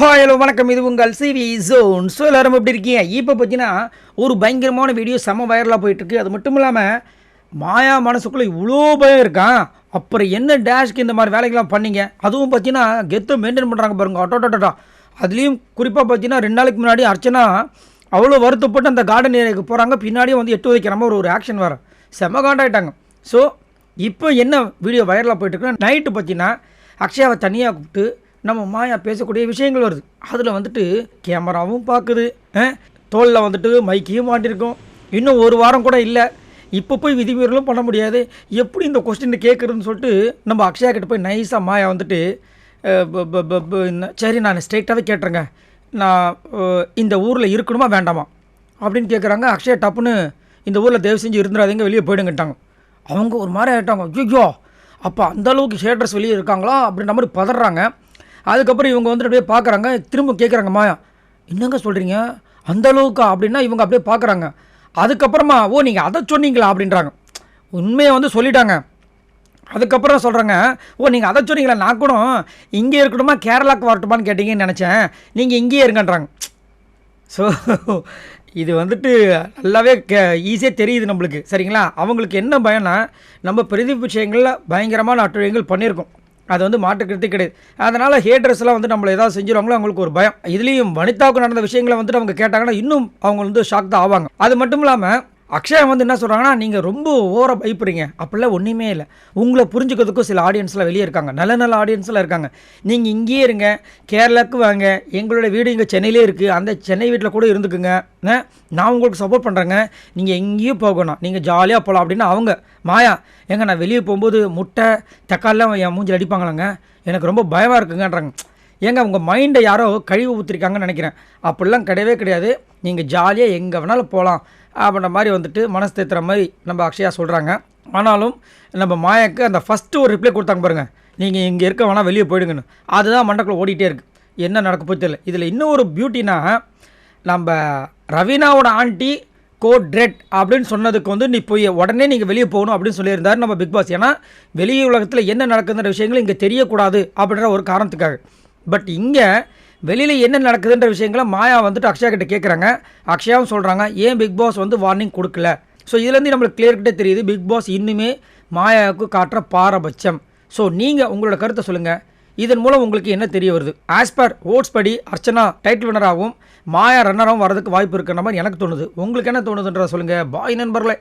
Hi hello வணக்கம். இது உங்கள் சிவி ஜோன் ஸோ எல்லோரும் எப்படி இருக்கீங்க? இப்போ பார்த்தீங்கன்னா ஒரு பயங்கரமான வீடியோ செம வைரலாக போயிட்டுருக்கு. அது மட்டும் இல்லாமல் மாயா மனசுக்குள்ளே இவ்வளோ பயம் இருக்கான் அப்புறம் என்ன டேஷ்க்கு இந்த மாதிரி வேலைகள்லாம் பண்ணீங்க? அதுவும் பார்த்தீங்கன்னா கெத்தை மெயின்டைன் பண்ணுறாங்க பாருங்க. அட்டோட்டோட்டா அதுலேயும் குறிப்பாக பார்த்தீங்கன்னா ரெண்டு நாளைக்கு முன்னாடி அர்ச்சனா அவ்வளோ வருத்தப்பட்டு அந்த கார்டன் ஏரியாவுக்கு போகிறாங்க பின்னாடியே வந்து எட்டு வைக்கிற மாதிரி ஒரு ஆக்ஷன் வர செம காண்டாயிட்டாங்க. ஸோ இப்போ என்ன வீடியோ வைரலாக போயிட்டுருக்குன்னா நைட்டு பார்த்தீங்கன்னா அக்ஷயாவை தனியாக கூப்பிட்டு நம்ம மாயா பேசக்கூடிய விஷயங்கள் வருது. அதில் வந்துட்டு கேமராவும் பார்க்குது தோலில் வந்துட்டு மைக்கையும் மாட்டிருக்கோம். இன்னும் ஒரு வாரம் கூட இல்லை. இப்போ போய் விதிமீறலும் பண்ண முடியாது. எப்படி இந்த கொஸ்டின் கேட்குறதுன்னு சொல்லிட்டு நம்ம அக்ஷயா கிட்ட போய் நைஸாக மாயா வந்துட்டு சரி நான் ஸ்ட்ரெயிட்டாகவே கேட்டுறேங்க. நான் இந்த ஊரில் இருக்கணுமா வேண்டாமா? அப்படின்னு கேட்குறாங்க அக்ஷயா டப்புன்னு இந்த ஊரில் தயவு செஞ்சு இருந்துடாதீங்க வெளியே போயிடுங்கிட்டாங்க. அவங்க ஒரு மாதிரி ஆகிட்டாங்க ஐயோ அப்போ அந்தளவுக்கு ஷேட்ரஸ் வெளியே இருக்காங்களா? அப்படின்ற மாதிரி பதறாங்க. அதுக்கப்புறம் இவங்க வந்துட்டு அப்படியே பார்க்குறாங்க. திரும்ப கேட்குறாங்க மாயா என்னங்க சொல்கிறீங்க அந்தளவுக்கு அப்படின்னா இவங்க அப்படியே பார்க்குறாங்க. அதுக்கப்புறமா ஓ நீங்கள் அதை சொன்னீங்களா? அப்படின்றாங்க. உண்மையை வந்து சொல்லிட்டாங்க. அதுக்கப்புறம் சொல்கிறேங்க ஓ நீங்கள் அதை சொன்னீங்களா? நான் கூட இங்கே இருக்கணுமா கேரளாவுக்கு வரட்டுமான்னு கேட்டிங்கன்னு நினச்சேன். நீங்கள் இங்கேயே இருங்கன்றாங்க. ஸோ இது வந்துட்டு நல்லாவே கே ஈஸியாக தெரியுது நம்மளுக்கு. சரிங்களா? அவங்களுக்கு என்ன பயம்னா நம்ம பிரதி விஷயங்களில் பயங்கரமான அட்டுழியங்கள் பண்ணியிருக்கோம். அது வந்து மாற்றுக்கிறது கிடையாது. அதனால் ஹேட்ரஸ்லாம் வந்து நம்மளை ஏதாவது செஞ்சுருவாங்களோ அவங்களுக்கு ஒரு பயம். இதுலேயும் வனிதாவுக்கு நடந்த விஷயங்களை வந்துட்டு அவங்க கேட்டாங்கன்னா இன்னும் அவங்க வந்து ஷாக் தான் ஆவாங்க. அது மட்டும் இல்லாமல் அக்ஷயா வந்து என்ன சொல்கிறாங்கன்னா நீங்கள் ரொம்ப ஓர பயப்படுறீங்க. அப்படிலாம் ஒன்றுமே இல்லை. உங்களை புரிஞ்சுக்கிறதுக்கும் சில ஆடியன்ஸ்லாம் வெளியே இருக்காங்க. நல்ல நல்ல ஆடியன்ஸ்லாம் இருக்காங்க. நீங்கள் இங்கேயே இருங்க கேரளாவுக்கு வாங்க. எங்களோட வீடு இங்கே சென்னையிலே இருக்குது அந்த சென்னை வீட்டில் கூட இருந்துக்குங்க. நான் உங்களுக்கு சப்போர்ட் பண்ணுறேங்க நீங்கள் எங்கேயும் போகணும் நீங்கள் ஜாலியாக போகலாம் அப்படின்னு அவங்க மாயா ஏங்க நான் வெளியே போகும்போது முட்டை தக்காளிலாம் என் மூஞ்சில் அடிப்பாங்களாங்க? எனக்கு ரொம்ப பயமாக இருக்குங்கன்றாங்க. ஏங்க உங்கள் மைண்டை யாரோ கழிவு ஊற்றிருக்காங்கன்னு நினைக்கிறேன். அப்படிலாம் கிடையவே கிடையாது. நீங்கள் ஜாலியாக எங்கே வேணாலும் போகலாம் அப்படின்ற மாதிரி வந்துட்டு மனசு தேத்துற மாதிரி நம்ம அக்ஷயா சொல்கிறாங்க ஆனாலும் நம்ம மாயாக்கு அந்த ஃபஸ்ட்டு ஒரு ரிப்ளை கொடுத்தாங்க பாருங்கள் நீங்கள் இங்கே இருக்க வேணால் வெளியே போயிடுங்கன்னு. அதுதான் மண்டக்குள்ள ஓடிட்டே இருக்கு. என்ன நடக்க போய் தெரியல. இதில் இன்னும் ஒரு பியூட்டினா நம்ம ரவீனாவோட ஆண்டி கோட் ரெட் அப்படின்னு சொன்னதுக்கு வந்து நீ போய் உடனே நீங்கள் வெளியே போகணும் அப்படின்னு சொல்லியிருந்தார் நம்ம பிக் பாஸ். ஏன்னா வெளி உலகத்தில் என்ன நடக்குதுன்ற விஷயங்கள் இங்கே தெரியக்கூடாது அப்படின்ற ஒரு காரணத்துக்காக. பட் இங்கே வெளியில் என்ன நடக்குதுன்ற விஷயங்களை மாயா வந்துட்டு அக்ஷயா கிட்ட கேட்குறாங்க அக்ஷயாவும் சொல்கிறாங்க ஏன் பிக் பாஸ் வந்து வார்னிங் கொடுக்கல? ஸோ இதுலேருந்து நம்மளுக்கு கிளியர் கிட்டே தெரியுது பிக் பாஸ் இன்னுமே மாயாவுக்கு காட்டுற பாரபட்சம். ஸோ நீங்கள் உங்களோட கருத்தை சொல்லுங்கள் இதன் மூலம் உங்களுக்கு என்ன தெரிய வருது? ஆஸ் பர் ஓட்ஸ் படி அர்ச்சனா டைட்டில் வினராகவும் மாயா ரன்னராகவும் வரதுக்கு வாய்ப்பு இருக்கிற மாதிரி எனக்கு தோணுது. உங்களுக்கு என்ன தோணுதுன்றத சொல்லுங்கள் பாய் நண்பர்களே.